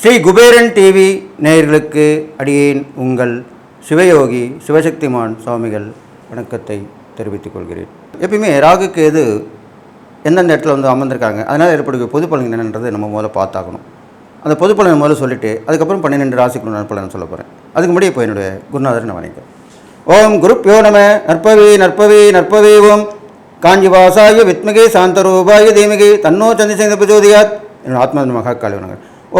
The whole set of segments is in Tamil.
ஸ்ரீ குபேரன் டிவி நேயர்களுக்கு அடியேன் உங்கள் சிவயோகி சிவசக்திமான் சுவாமிகள் வணக்கத்தை தெரிவித்துக் கொள்கிறேன். எப்பயுமே ராகுக்கு எது எந்தெந்த இடத்துல வந்து அமர்ந்திருக்காங்க அதனால் ஏற்படுகிற பொது பலன் என்னன்றது நம்ம முதல்ல பார்த்தாகணும். அந்த பொது பலன் முதல்ல சொல்லிவிட்டு அதுக்கப்புறம் பன்னிரெண்டு ராசிக்குள்ள நற்பலன் சொல்ல போகிறேன் அதுக்கு முன்னாடி இப்போ என்னுடைய குருநாதர் நான் வணக்கம் ஓம் குருப்யோ நம நற்பவி நற்பவி நற்பவி ஓம். காஞ்சிவாசாய வித்மகே சாந்தரூபாய தீமகே தன்னோ சந்திரசேகர பிரஜோதியாத் என்னோட ஆத்மா மகா காளி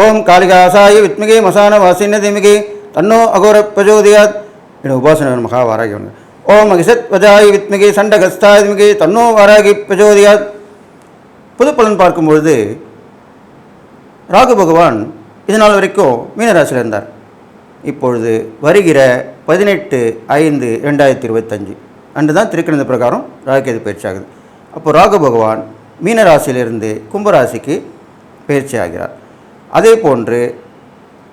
ஓம் காளிகாசாய வித்மகே மசான வாசின தீமகே தன்னோ அகோர பிரஜோதியாத் என்னோட உபாசன மகா வாராகி ஓம் மகிஷத் வஜாய வித்மகே சண்டகஸ்தாய தீமகே தன்னோ வாராகி பிரஜோதியாத் புது பலன் பார்க்கும்பொழுது ராகு பகவான் இதனால் வரைக்கும் மீனராசியில் இருந்தார் இப்பொழுது வருகிற பதினெட்டு ஐந்து ரெண்டாயிரத்தி இருபத்தஞ்சு. அன்று தான் திருக்கணித பிரகாரம் ராகுகேது பயிற்சி ஆகுது அப்போது ராகு பகவான் மீனராசியிலிருந்து கும்பராசிக்கு பயிற்சி ஆகிறார் அதே போன்று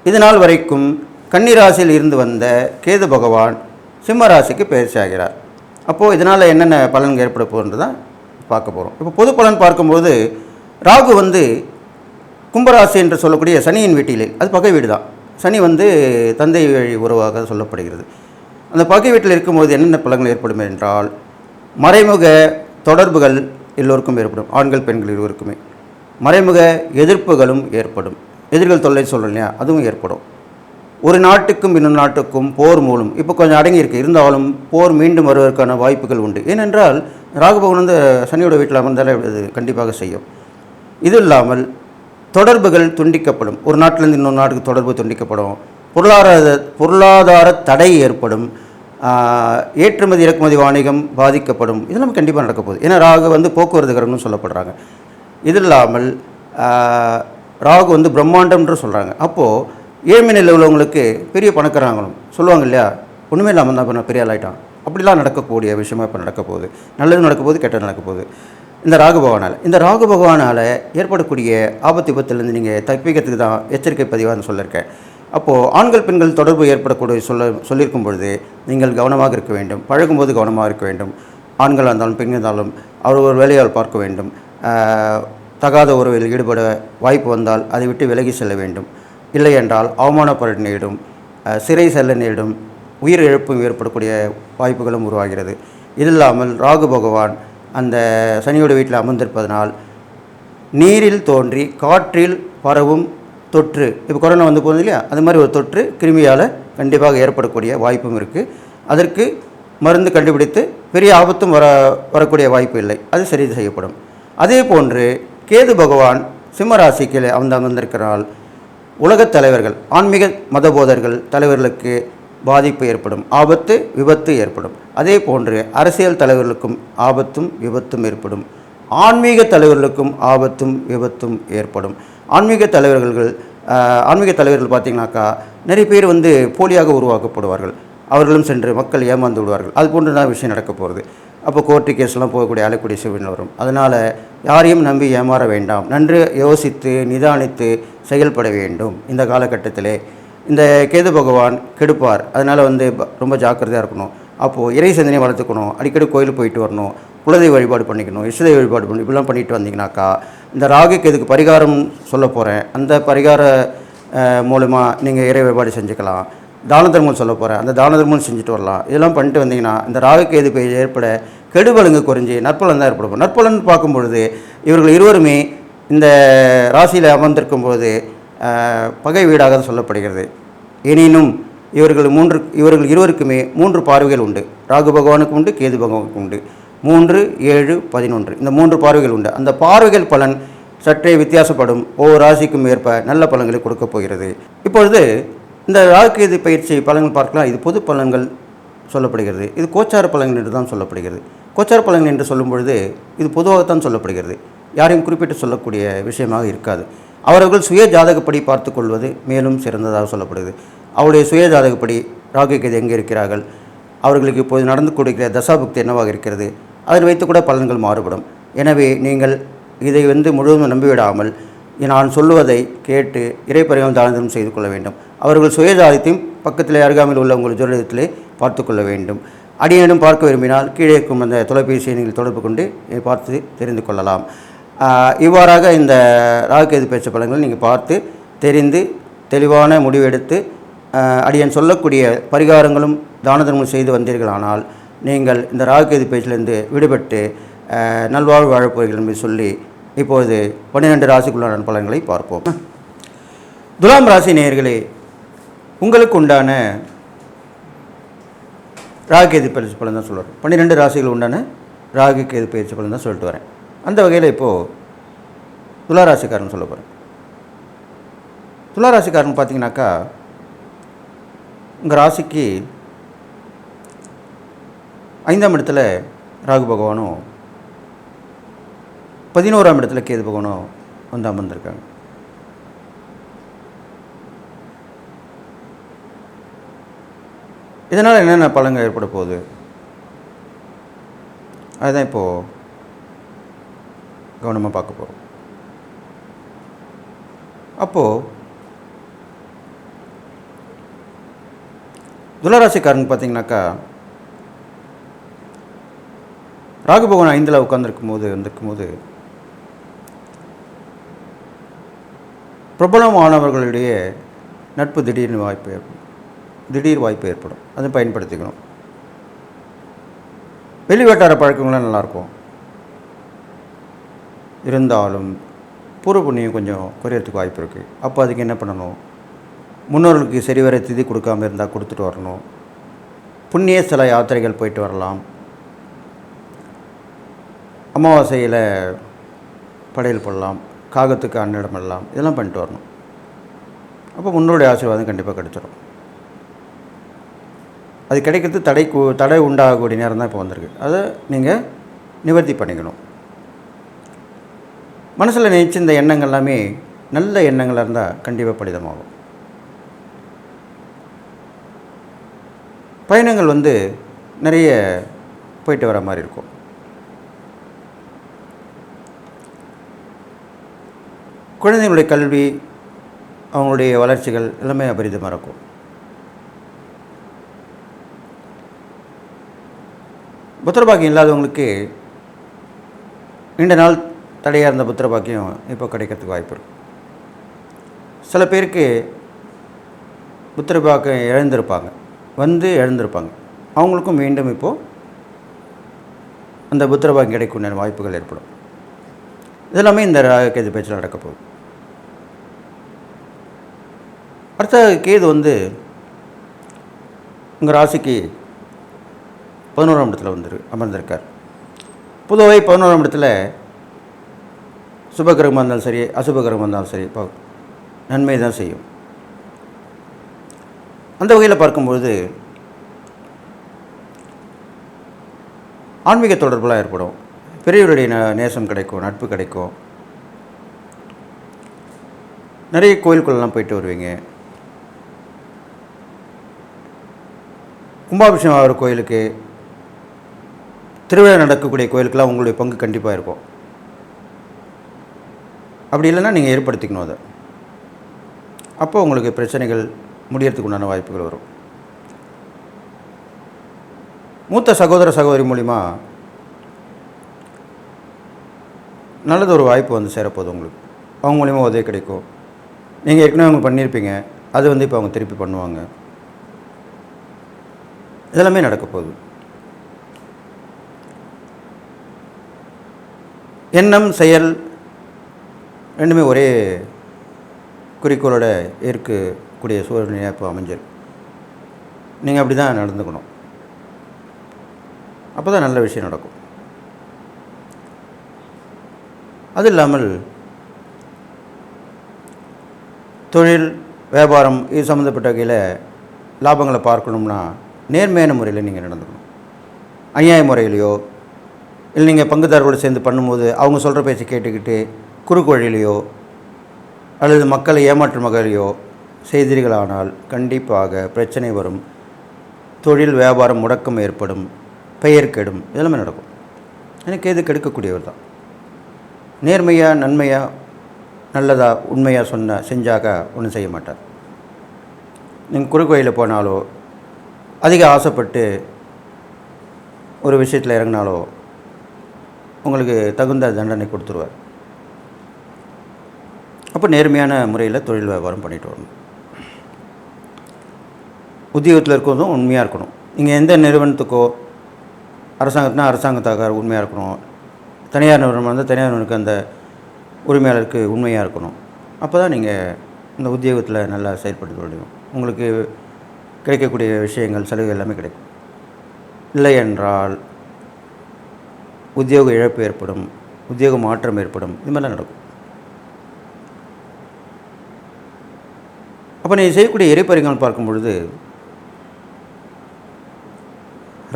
இது நாள் வரைக்கும் கன்னிராசியில் இருந்து வந்த கேது பகவான் சிம்மராசிக்கு பயிற்சி ஆகிறார் அப்போது இதனால் என்னென்ன பலன்கள் ஏற்பட போகிறது தான் பார்க்க போகிறோம் இப்போ பொது பலன் பார்க்கும்போது ராகு வந்து கும்பராசி என்று சொல்லக்கூடிய சனியின் வீட்டிலே அது பகை வீடு தான் சனி வந்து தந்தை வழி உறவாக சொல்லப்படுகிறது. அந்த பகை வீட்டில் இருக்கும்போது என்னென்ன பலங்கள் ஏற்படும் என்றால் மறைமுக தொடர்புகள் எல்லோருக்கும் ஏற்படும் ஆண்கள் பெண்கள் இருவருக்குமே. மறைமுக எதிர்ப்புகளும் ஏற்படும். எதிர்கள் தொல்லை சொல்கிறோம் இல்லையா? அதுவும் ஏற்படும். ஒரு நாட்டுக்கும் இன்னொரு நாட்டுக்கும் போர் மூலம் இப்போ கொஞ்சம் அடங்கியிருக்கு இருந்தாலும் போர் மீண்டும் வருவதற்கான வாய்ப்புகள் உண்டு. ஏனென்றால் ராகுபவன் வந்து சனியோட வீட்டில் அமர்ந்தாலே அது கண்டிப்பாக செய்யும். இது இல்லாமல் தொடர்புகள் துண்டிக்கப்படும். ஒரு நாட்டிலேருந்து இன்னொரு நாட்டுக்கு தொடர்பு துண்டிக்கப்படும். பொருளாதார பொருளாதார தடை ஏற்படும் ஏற்றுமதி இறக்குமதி வாணிகம் பாதிக்கப்படும். இதெல்லாம் கண்டிப்பாக நடக்க போகுது. ஏன்னா ராகு வந்து போக்குவரத்து கரம்னு சொல்லப்படுறாங்க. இது இல்லாமல் ராகு வந்து பிரம்மாண்டம்ன்ற சொல்கிறாங்க அப்போது ஏழ்மை நிலை உள்ளவங்களுக்கு பெரிய பணக்காரங்களும் சொல்லுவாங்க இல்லையா? ஒன்றுமே இல்லாமல் தான் இப்போ பெரிய ஆளாயிட்டான். அப்படிலாம் நடக்கக்கூடிய விஷயமா இப்போ நடக்க போகுது. நல்லது நடக்க போகுது கெட்டது நடக்க போகுது. இந்த ராகு பகவானால். இந்த ராகு பகவானால் ஏற்படக்கூடிய ஆபத்து விபத்துலேருந்து நீங்கள் தப்பிக்கிறதுக்கு தான் எச்சரிக்கை பதிவாக சொல்லியிருக்கேன். அப்போது ஆண்கள் பெண்கள் தொடர்பு ஏற்படக்கூடிய சொல்ல சொல்லியிருக்கும் பொழுது நீங்கள் கவனமாக இருக்க வேண்டும். பழகும்போது கவனமாக இருக்க வேண்டும். ஆண்களாக இருந்தாலும் பெண்கள் இருந்தாலும் அவர் ஒரு வேலையால் பார்க்க வேண்டும். தகாத உறவில் ஈடுபட வாய்ப்பு வந்தால் அதை விட்டு விலகி செல்ல வேண்டும். இல்லை என்றால் அவமானப்பட நேரிடும். சிறை செல்ல நேரிடும். உயிர் இழப்பும் ஏற்படக்கூடிய வாய்ப்புகளும் உருவாகிறது. இது இல்லாமல் ராகு பகவான் அந்த சனியோட வீட்டில் அமர்ந்திருப்பதனால் நீரில் தோன்றி காற்றில் பரவும் தொற்று. இப்போ கொரோனா வந்து போகுது இல்லையா? அது மாதிரி ஒரு தொற்று கிருமியால் கண்டிப்பாக ஏற்படக்கூடிய வாய்ப்பும் இருக்குது அதற்கு மருந்து கண்டுபிடித்து பெரிய ஆபத்தும் வர வரக்கூடிய வாய்ப்பு இல்லை. அது சரி செய்யப்படும். அதே போன்று கேது பகவான் சிம்மராசிக்கு அந்த அமர்ந்திருக்கிறால் உலகத் தலைவர்கள் ஆன்மீக மதபோதர்கள் தலைவர்களுக்கு பாதிப்பு ஏற்படும். ஆபத்து விபத்து ஏற்படும். அதே போன்று அரசியல் தலைவர்களுக்கும் ஆபத்தும் விபத்தும் ஏற்படும். ஆன்மீக தலைவர்களுக்கும் ஆபத்தும் விபத்தும் ஏற்படும். ஆன்மீக தலைவர்கள் ஆன்மீக தலைவர்கள் பார்த்தீங்கன்னாக்கா நிறைய பேர் வந்து போலியாக உருவாக்கப்படுவார்கள். அவர்களும் சென்று மக்கள் ஏமாந்து விடுவார்கள். அது போன்று தான் விஷயம் நடக்க போகிறது அப்போ கோர்ட்டு கேஸ்லாம் போகக்கூடிய அழைக்கூடிய சூழ்நிலை வரும். அதனால் யாரையும் நம்பி ஏமாற வேண்டாம். நன்று யோசித்து நிதானித்து செயல்பட வேண்டும். இந்த காலகட்டத்திலே இந்த கேது பகவான் கெடுப்பார். அதனால் வந்து ரொம்ப ஜாக்கிரதையாக இருக்கணும். அப்போது இறை சிந்தனை வளர்த்துக்கணும். அடிக்கடி கோயிலுக்கு போயிட்டு வரணும். குலதெய்வ வழிபாடு பண்ணிக்கணும். இஷ்டதெய்வ வழிபாடு பண்ணி இப்படிலாம் பண்ணிட்டு வந்தீங்கன்னாக்கா இந்த ராகுக்கு இதுக்கு பரிகாரம் சொல்ல போகிறேன் அந்த பரிகார மூலமாக நீங்கள் இறை வழிபாடு செஞ்சுக்கலாம். தான தர்மம் சொல்ல போகிறேன் அந்த தான தர்மம் செஞ்சுட்டு வரலாம். இதெல்லாம் பண்ணிட்டு வந்தீங்கன்னா இந்த ராகுக்கு எது ஏற்பட கெடுபலங்கு குறைஞ்சி நற்பலன் தான் ஏற்படும் நற்பலன் பார்க்கும் பொழுது இவர்கள் இருவருமே இந்த ராசியில் அமர்ந்திருக்கும் பொழுது பகை வீடாக தான் சொல்லப்படுகிறது. எனினும் இவர்கள் மூன்று இவர்கள் இருவருக்குமே மூன்று பார்வைகள் உண்டு. ராகு பகவானுக்கு உண்டு கேது பகவானுக்கு உண்டு. மூன்று ஏழு பதினொன்று. இந்த மூன்று பார்வைகள் உண்டு. அந்த பார்வைகள் பலன் சற்றே வித்தியாசப்படும். ஒவ்வொரு ராசிக்கும் ஏற்ப நல்ல பலன்களை கொடுக்கப் போகிறது. இப்பொழுது இந்த ராகுகேது பயிற்சி பலன்கள் பார்க்கலாம். இது பொது பலன்கள் சொல்லப்படுகிறது. இது கோச்சார பலன்கள் என்று தான் சொல்லப்படுகிறது. கோச்சார பலன்கள் என்று சொல்லும் பொழுது இது பொதுவாகத்தான் சொல்லப்படுகிறது. யாரையும் குறிப்பிட்டு சொல்லக்கூடிய விஷயமாக இருக்காது. அவர்கள் சுய ஜாதகப்படி பார்த்து கொள்வது மேலும் சிறந்ததாக சொல்லப்படுது அவருடைய சுய ஜாதகப்படி ராகுகேது எங்கே இருக்கிறார்கள்? அவர்களுக்கு இப்போது நடந்து கொடுக்கிற தசாபுக்தி என்னவாக இருக்கிறது? அதில் வைத்து கூட பலன்கள் மாறுபடும். எனவே நீங்கள் இதை வந்து முழுவதும் நம்பிவிடாமல் நான் சொல்லுவதை கேட்டு இறைப்பறையும் தானதம் செய்து கொள்ள வேண்டும். அவர்கள் சுயஜாதத்தையும் பக்கத்தில் அருகாமையில் உள்ள உங்கள் ஜோதிடத்திலே பார்த்து கொள்ள வேண்டும். அடியேனும் பார்க்க விரும்பினால் கீழே இருக்கும் அந்த தொலைபேசியை நீங்கள் தொடர்பு கொண்டு பார்த்து தெரிந்து கொள்ளலாம். இவ்வாறாக இந்த ராகுகேது பேச்சு பலன்களை நீங்கள் பார்த்து தெரிந்து தெளிவான முடிவெடுத்து அடியன் அடியேன் சொல்லக்கூடிய பரிகாரங்களும் தான தர்மம் செய்து வந்தீர்களானால் நீங்கள் இந்த ராகுகேது பேச்சிலிருந்து விடுபட்டு நல்வாழ்வு வாழப்போகிறீர்கள் என்று சொல்லி இப்போது பன்னிரெண்டு ராசிக்குள்ளான பலன்களை பார்ப்போம். துலாம் ராசி நேயர்களே உங்களுக்கு உண்டான ராகு கேது பயிற்சி பலன் தான் சொல்லுவார் பன்னிரெண்டு ராசிகள் உண்டான ராகு கேது பயிற்சி பலன் தான் சொல்லிட்டு வரேன். அந்த வகையில் இப்போது துளாராசிக்காரன் சொல்ல போகிறேன் துளாராசிக்காரன் பார்த்தீங்கன்னாக்கா உங்கள் ராசிக்கு ஐந்தாம் இடத்துல ராகு பகவானும் பதினோராம் இடத்துல கேது பகவானும் வந்து அமர்ந்திருக்காங்க. இதனால் என்னென்ன பலங்கள் ஏற்பட போகுது? அதுதான் இப்போது கவனமாக பார்க்க போகிறோம் அப்போது துளராசிக்காரங்க பார்த்தீங்கன்னாக்கா ராகு பகவான் ஐந்தில் உட்காந்துருக்கும் போது வந்திருக்கும் போது பிரபலமானவர்களுடைய நட்பு திடீர்னு வாய்ப்பு ஏற்படும் திடீர் வாய்ப்பு ஏற்படும். அதை பயன்படுத்திக்கணும். வெளிவேட்டார பழக்கங்களும் நல்லாயிருக்கும். இருந்தாலும் பூர்வ புண்ணியம் கொஞ்சம் குறையறதுக்கு வாய்ப்பு இருக்குது அப்போ அதுக்கு என்ன பண்ணணும்? முன்னோர்களுக்கு சரிவர திதி கொடுக்காம இருந்தால் கொடுத்துட்டு வரணும். புண்ணிய சில யாத்திரைகள் போயிட்டு வரலாம். அமாவாசையில் படையல் போடலாம் காகத்துக்கு அன்னிடம் எல்லாம் இதெல்லாம் பண்ணிட்டு வரணும். அப்போ முன்னோடைய ஆசீர்வாதம் கண்டிப்பாக கிடைச்சிடும் அது கிடைக்கிறது தடை தடை உண்டாகக்கூடிய நேரம் தான் இப்போ வந்திருக்கு. அதை நீங்கள் நிவர்த்தி பண்ணிக்கணும். மனசில் நினச்ச இந்த எண்ணங்கள் எல்லாமே நல்ல எண்ணங்களாக இருந்தால் கண்டிப்பாக படிதமாகும் பயணங்கள் வந்து நிறைய போயிட்டு வர மாதிரி இருக்கும். குழந்தைங்களுடைய கல்வி அவங்களுடைய வளர்ச்சிகள் எல்லாமே அபரிதமாக இருக்கும். புத்திரபாக்கியம் இல்லாதவங்களுக்கு நீண்ட நாள் தடையாக இருந்த புத்திரபாக்கியம் இப்போ கிடைக்கிறதுக்கு வாய்ப்பு இருக்கும் சில பேருக்கு புத்திரபாக்கியம் இழந்திருப்பாங்க வந்து இழந்திருப்பாங்க. அவங்களுக்கும் மீண்டும் இப்போது அந்த புத்திரபாக்கியம் கிடைக்கும் வாய்ப்புகள் ஏற்படும். இதெல்லாமே இந்த ராகு கேது பேச்சில் நடக்க போகுது அடுத்த கேது வந்து உங்கள் ராசிக்கு பதினோராம் இடத்துல வந்துரு அமர்ந்திருக்கார். பொதுவாகவே பதினோராம் இடத்துல சுபகிரகமாக இருந்தாலும் சரி அசுபகிரகமாக இருந்தாலும் சரி இப்போ நன்மை தான் செய்யும். அந்த வகையில் பார்க்கும்பொழுது ஆன்மீக தொடர்புலாம் ஏற்படும். பெரியவருடைய ந- நேசம் கிடைக்கும் நட்பு கிடைக்கும். நிறைய கோயிலுக்குள்ளெல்லாம் போயிட்டு வருவீங்க. கும்பாபிஷேகம் ஆகிற கோயிலுக்கு திருவிழா நடக்கக்கூடிய கோயிலுக்கெல்லாம் உங்களுடைய பங்கு கண்டிப்பாக இருக்கும். அப்படி இல்லைன்னா நீங்கள் ஏற்படுத்திக்கணும் அதை. அப்போ உங்களுக்கு பிரச்சனைகள் முடியறதுக்கு உண்டான வாய்ப்புகள் வரும். மூத்த சகோதர சகோதரி மூலிமா நல்லது ஒரு வாய்ப்பு வந்து சேரப்போகுது உங்களுக்கு. அவங்க மூலிமா உதவி கிடைக்கும். நீங்கள் ஏற்கனவே அவங்க பண்ணியிருப்பீங்க. அது வந்து இப்போ அவங்க திருப்பி பண்ணுவாங்க. இதெல்லாமே நடக்க போகுது. எண்ணம் செயல் ரெண்டுமே ஒரே குறிக்கோளோட இருக்கக்கூடிய சூழ்நிலையாக இப்போ அமைஞ்சிருக்கு. நீங்கள் அப்படி தான் நடந்துக்கணும். அப்போ தான் நல்ல விஷயம் நடக்கும். அது இல்லாமல் தொழில் வியாபாரம் இது சம்மந்தப்பட்ட வகையில் லாபங்களை பார்க்கணும்னா நேர்மையான முறையில் நீங்கள் நடந்துக்கணும். அநியாய முறையிலையோ இல்லை நீங்கள் பங்குதாரர்களோடு சேர்ந்து பண்ணும்போது அவங்க சொல்கிற பேச்சை கேட்டுக்கிட்டு குறுக்கு வழியிலையோ அல்லது மக்களை ஏமாற்றும் வகையிலையோ செய்தீர்களானால் கண்டிப்பாக பிரச்சனை வரும். தொழில் வியாபாரம் முடக்கம் ஏற்படும். பெயர் கெடும். இதெல்லாமே நடக்கும். எனக்கு எது கெடுக்கக்கூடியவர் தான். நேர்மையாக நன்மையாக நல்லதாக உண்மையாக சொன்ன செஞ்சாக்க ஒன்றும் செய்ய மாட்டார். நீங்கள் குறுக்கு வழியில் போனாலோ அதிக ஆசைப்பட்டு ஒரு விஷயத்தில் இறங்கினாலோ உங்களுக்கு தகுந்த தண்டனை கொடுத்துருவார். அப்போ நேர்மையான முறையில் தொழில் வியாபாரம் பண்ணிட்டு வரணும். உத்தியோகத்தில் இருக்கிறதும் உண்மையாக இருக்கணும். நீங்கள் எந்த நிறுவனத்துக்கோ அரசாங்கத்தினா அரசாங்கத்தாக உண்மையாக இருக்கணும். தனியார் நிறுவனம் வந்து தனியார் நிறுவனத்துக்கு அந்த உரிமையாளருக்கு உண்மையாக இருக்கணும். அப்போ தான் நீங்கள் இந்த உத்தியோகத்தில் நல்லா செயல்படுத்த முடியும். உங்களுக்கு கிடைக்கக்கூடிய விஷயங்கள் சலுகை எல்லாமே கிடைக்கும். இல்லை என்றால் உத்தியோக இழப்பு ஏற்படும் உத்தியோக மாற்றம் ஏற்படும். இது மாதிரிலாம் நடக்கும். அப்போ நீங்கள் செய்யக்கூடிய இறைப்பறிகள் பார்க்கும் பொழுது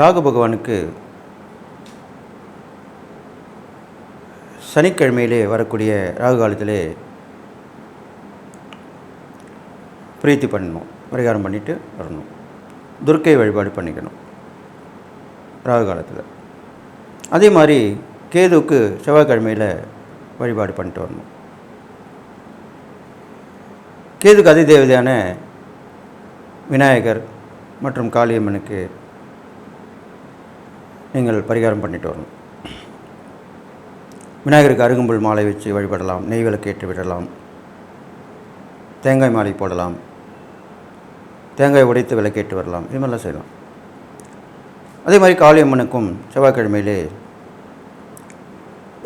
ராகு பகவானுக்கு சனிக்கிழமையிலே வரக்கூடிய ராகு காலத்திலே பிரீத்தி பண்ணணும். பரிகாரம் பண்ணிவிட்டு வரணும். துர்க்கை வழிபாடு பண்ணிக்கணும். ராகு காலத்தில். அதே மாதிரி கேதுவுக்கு செவ்வாய்க்கிழமையில் வழிபாடு பண்ணிட்டு வரணும். கேதுக்கு அதி தேவதையான விநாயகர் மற்றும் காளியம்மனுக்கு நீங்கள் பரிகாரம் பண்ணிட்டு வரணும். விநாயகருக்கு அருகம்புல் மாலை வச்சு வழிபடலாம். நெய் விளக்கேற்றி விடலாம். தேங்காய் மாலை போடலாம். தேங்காய் உடைத்து விளக்கேற்றி வரலாம். இது மாதிரிலாம் செய்யலாம். அதே மாதிரி காளியம்மனுக்கும் செவ்வாய்க்கிழமையிலே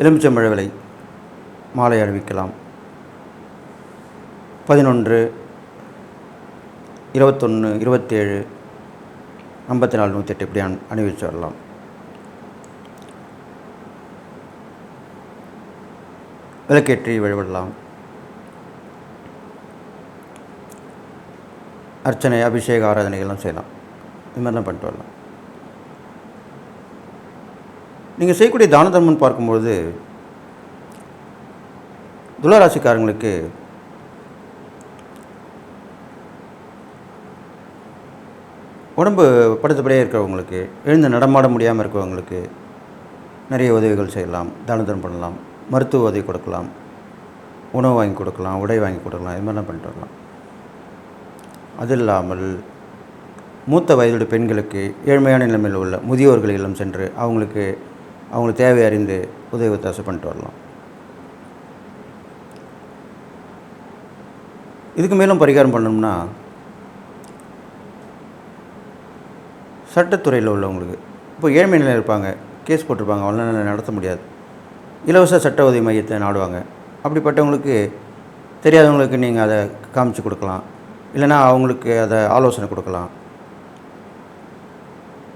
எலுமிச்சம்பழ விலை மாலை அணிவிக்கலாம் பதினொன்று இருபத்தொன்று இருபத்தேழு ஐம்பத்தி நாலு நூற்றி எட்டு இப்படி அணிவிச்சு வரலாம். விளக்கேற்றி வழிபடலாம். அர்ச்சனை அபிஷேக ஆராதனைகள்லாம் செய்யலாம். இது மாதிரிலாம் பண்ணிட்டு வரலாம். நீங்கள் செய்யக்கூடிய தான தர்மம்னு பார்க்கும்பொழுது துளராசிக்காரங்களுக்கு உடம்பு படுத்தபடியே இருக்கிறவங்களுக்கு எழுந்து நடமாட முடியாமல் இருக்கிறவங்களுக்கு நிறைய உதவிகள் செய்யலாம். தான தர்மம் பண்ணலாம். மருத்துவ உதவி கொடுக்கலாம். உணவு வாங்கி கொடுக்கலாம். உடை வாங்கி கொடுக்கலாம். இது மாதிரிலாம் பண்ணிட்டு வரலாம். அது இல்லாமல் மூத்த வயதுடைய பெண்களுக்கு ஏழ்மையான நிலைமையில் உள்ள முதியோர்கள் இல்லம் சென்று அவங்களுக்கு அவங்களுக்கு தேவை அறிந்து உதவி ஒத்தாசை பண்ணிட்டு வரலாம். இதுக்கு மேலும் பரிகாரம் பண்ணணும்னா சட்டத்துறையில் உள்ளவங்களுக்கு இப்போ ஏழ்மை நிலையில் இருப்பாங்க கேஸ் போட்டிருப்பாங்க அவங்களால நடத்த முடியாது. இலவச சட்ட உதவி மையத்தை நாடுவாங்க. அப்படிப்பட்டவங்களுக்கு தெரியாதவங்களுக்கு நீங்கள் அதை காமிச்சு கொடுக்கலாம். இல்லைன்னா அவங்களுக்கு அதை ஆலோசனை கொடுக்கலாம்.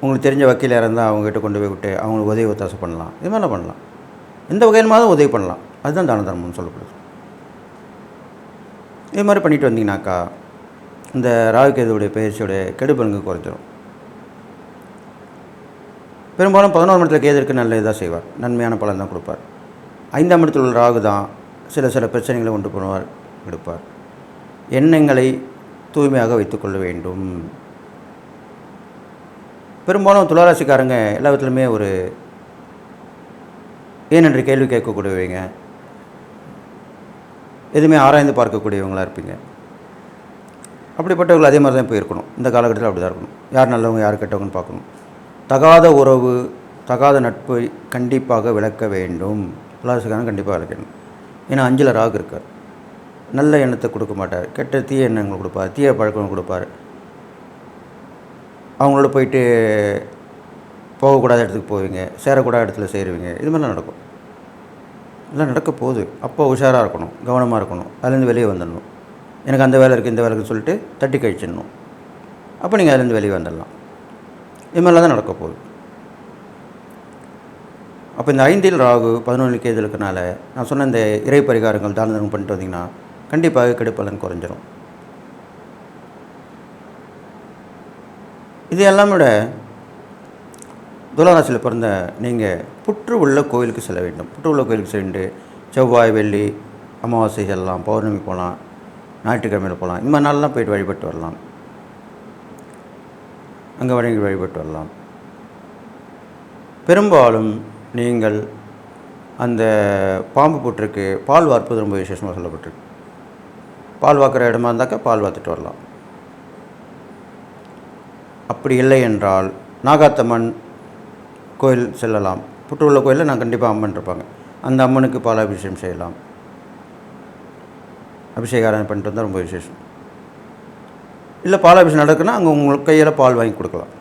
உங்களுக்கு தெரிஞ்ச வக்கீல் இருந்தால் அவங்ககிட்ட கொண்டு போய் விட்டு அவங்களுக்கு உதவி ஒத்தாசை பண்ணலாம். இது மாதிரிலாம் பண்ணலாம். எந்த வகையிலுமாவது உதவி பண்ணலாம். அதுதான் தான தர்மம்னு சொல்லப்படுது. இது மாதிரி பண்ணிட்டு வந்தீங்கன்னாக்கா இந்த ராகுகேதுடைய பயிற்சியோடைய கெடுபலங்கு குறைஞ்சிரும். பெரும்பாலும் பதினோரு இடத்துல கேது நல்ல இதாக செய்வார். நன்மையான பலன் தான் கொடுப்பார். ஐந்தாம் இடத்தில் உள்ள ராகு தான் சில சில பிரச்சனைகளை கொண்டு போவார் எடுப்பார். எண்ணங்களை தூய்மையாக வைத்துக்கொள்ள வேண்டும். பெரும்பாலும் துளாராசிக்காரங்க எல்லா விதத்துலையுமே ஒரு ஏன் கேள்வி கேட்கக்கூடியவங்க. எதுவுமே ஆராய்ந்து பார்க்கக்கூடியவங்களாக இருப்பீங்க. அப்படிப்பட்டவர்கள் அதே மாதிரி தான் போய் இருக்கணும் இந்த காலகட்டத்தில் அப்படி தான் இருக்கணும். யார் நல்லவங்க யார் கெட்டவங்கன்னு பார்க்கணும். தகாத உறவு தகாத நட்பை கண்டிப்பாக விளக்க வேண்டும். துளாராசிக்காரங்க கண்டிப்பாக விளக்கணும். ஏன்னா அஞ்சில் ராகு இருக்கார். நல்ல எண்ணத்தை கொடுக்க மாட்டார். கெட்ட தீய எண்ணங்கள் கொடுப்பார். தீய பழக்கம் கொடுப்பார். அவங்களோட போயிட்டு போகக்கூடாத இடத்துக்கு போவீங்க. சேரக்கூடாத இடத்துல சேருவீங்க. இது மாதிரிலாம் நடக்கும். இதெல்லாம் நடக்க போகுது. அப்போ உஷாராக இருக்கணும். கவனமாக இருக்கணும். அதுலேருந்து வெளியே வந்துடணும். எனக்கு அந்த வேலை இருக்குது இந்த வேலை இருக்குன்னு சொல்லிட்டு தட்டி கழிச்சிடணும். அப்போ நீங்கள் அதுலேருந்து வெளியே வந்துடலாம். இது மாதிரிலாம் தான் நடக்க போகுது. அப்போ இந்த ஐந்தில் ராகு பதினொன்று கேது இருக்கனால நான் சொன்ன இந்த இறை பரிகாரங்கள் தான தர்மம் பண்ணிட்டு வந்தீங்கன்னா கண்டிப்பாக கெடுப்பலன் குறைஞ்சிரும். இது எல்லாம் விட துளாராசியில் பிறந்த நீங்கள் புற்று உள்ள கோயிலுக்கு செல்ல வேண்டும். புற்று உள்ள கோயிலுக்கு சென்று செவ்வாய் வெள்ளி அமாவாசை செல்லலாம் பௌர்ணமி போகலாம் ஞாயிற்றுக்கிழமையில் போகலாம் இந்த மாதிரி நாளெலாம் போயிட்டு வழிபட்டு வரலாம். அங்கே வணங்கி வழிபட்டு வரலாம். பெரும்பாலும் நீங்கள் அந்த பாம்பு புற்றுக்கு பால் வார்ப்பது ரொம்ப விசேஷமாக சொல்லப்பட்டிருக்கு. பால் வாக்குற இடமா இருந்தாக்கா பால் வாத்துட்டு வரலாம். அப்படி இல்லை என்றால் நாகாத்தம்மன் கோயில் செல்லலாம். புற்றுள்ள கோயிலில் நான் கண்டிப்பாக அம்மன் இருப்பாங்க. அந்த அம்மனுக்கு பாலாபிஷேகம் செய்யலாம். அபிஷேகாரம் பண்ணிட்டு வந்தால் ரொம்ப விசேஷம். இல்லை பாலாபிஷேகம் நடக்குன்னா அங்கே உங்களுக்கு கையில் பால் வாங்கி கொடுக்கலாம்.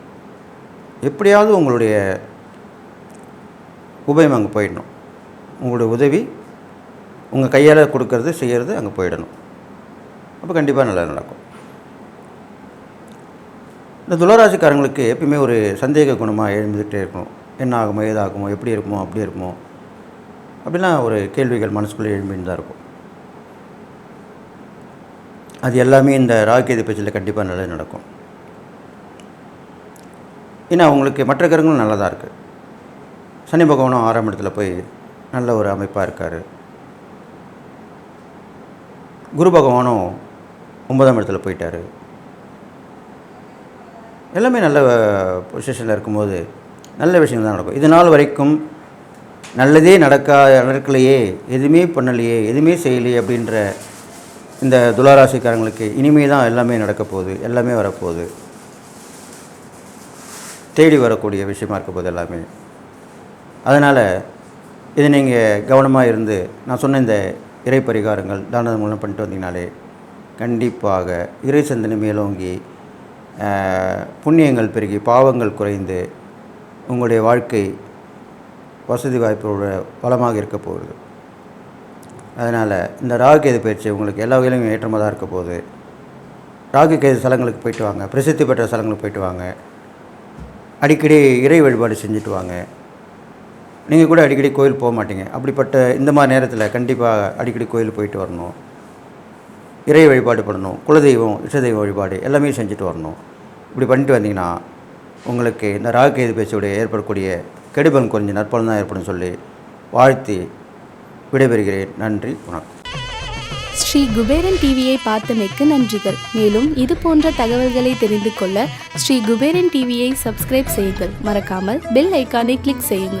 எப்படியாவது உங்களுடைய உபயம் அங்கே போயிடணும். உங்களுடைய உதவி உங்கள் கையால் கொடுக்கறது செய்கிறது அங்கே போயிடணும். அப்போ கண்டிப்பாக நல்லா நடக்கும். இந்த துளராசிக்காரங்களுக்கு எப்பயுமே ஒரு சந்தேக குணமாக எழுந்துகிட்டே இருக்கணும் என்ன ஆகுமோ ஏதாகுமோ எப்படி இருக்குமோ அப்படி இருக்குமோ அப்படிலாம் ஒரு கேள்விகள் மனசுக்குள்ளே எழும்பின்னு தான் இருக்கும். அது எல்லாமே இந்த ராகுகேது பேச்சில் கண்டிப்பாக நல்லா நடக்கும். ஏன்னா அவங்களுக்கு மற்ற கிரகங்களும் தான் இருக்குது சனி பகவானும் ஆறாம் இடத்துல போய் நல்ல ஒரு அமைப்பாக இருக்கார். குரு பகவானும் ஒன்பதாம் இடத்துல போயிட்டார். எல்லாமே நல்ல பொசிஷனில் இருக்கும்போது நல்ல விஷயங்கள் தான் நடக்கும். இது நாள் வரைக்கும் நல்லதே நடக்கா நடக்கலையே எதுவுமே பண்ணலையே எதுவுமே செய்யலையே அப்படின்ற இந்த துளாராசிக்காரங்களுக்கு இனிமே தான் எல்லாமே நடக்க போகுது எல்லாமே வரப்போகுது. தேடி வரக்கூடிய விஷயமா இருக்க போகுது எல்லாமே. அதனால் இது நீங்கள் கவனமாக இருந்து நான் சொன்ன இந்த இறை பரிகாரங்கள் தானதம் மூலம் பண்ணிட்டு வந்தீங்கனாலே கண்டிப்பாக இறை சிந்தனை மேலோங்கி புண்ணியங்கள் பெருகி பாவங்கள் குறைந்து உங்களுடைய வாழ்க்கை வசதி வாய்ப்போட வளமாக இருக்க போகுது. அதனால் இந்த ராகுகேது பயிற்சி உங்களுக்கு எல்லா வகையிலும் ஏற்றமாக தான் இருக்க போகுது. ராகுகேது ஸ்தலங்களுக்கு போயிட்டு வாங்க பிரசித்தி பெற்ற ஸ்தலங்களுக்கு போயிட்டு வாங்க. அடிக்கடி இறை வழிபாடு செஞ்சுட்டு வாங்க. நீங்கள் கூட அடிக்கடி கோயில் போக மாட்டீங்க. அப்படிப்பட்ட இந்த மாதிரி நேரத்தில் கண்டிப்பாக அடிக்கடி கோயில் போயிட்டு வரணும். இறை வழிபாடு பண்ணணும் குலதெய்வம் இஷ்டதெய்வ வழிபாடு எல்லாமே செஞ்சுட்டு வரணும். இப்படி பண்ணிட்டு வந்தீங்கன்னா உங்களுக்கு இந்த ராகுகேது பேச்சோடைய ஏற்படக்கூடிய கெடுபலன் குறைஞ்ச நற்பலன் தான் ஏற்படும் சொல்லி வாழ்த்தி விடைபெறுகிறேன். நன்றி வணக்கம். ஸ்ரீ குபேரன் டிவியை பார்த்தமைக்கு நன்றிகள். மேலும் இது போன்ற தகவல்களை தெரிந்து கொள்ள ஸ்ரீ குபேரன் டிவியை சப்ஸ்கிரைப் செய்யுங்கள். மறக்காமல் பெல் ஐக்கானை கிளிக் செய்யுங்கள்.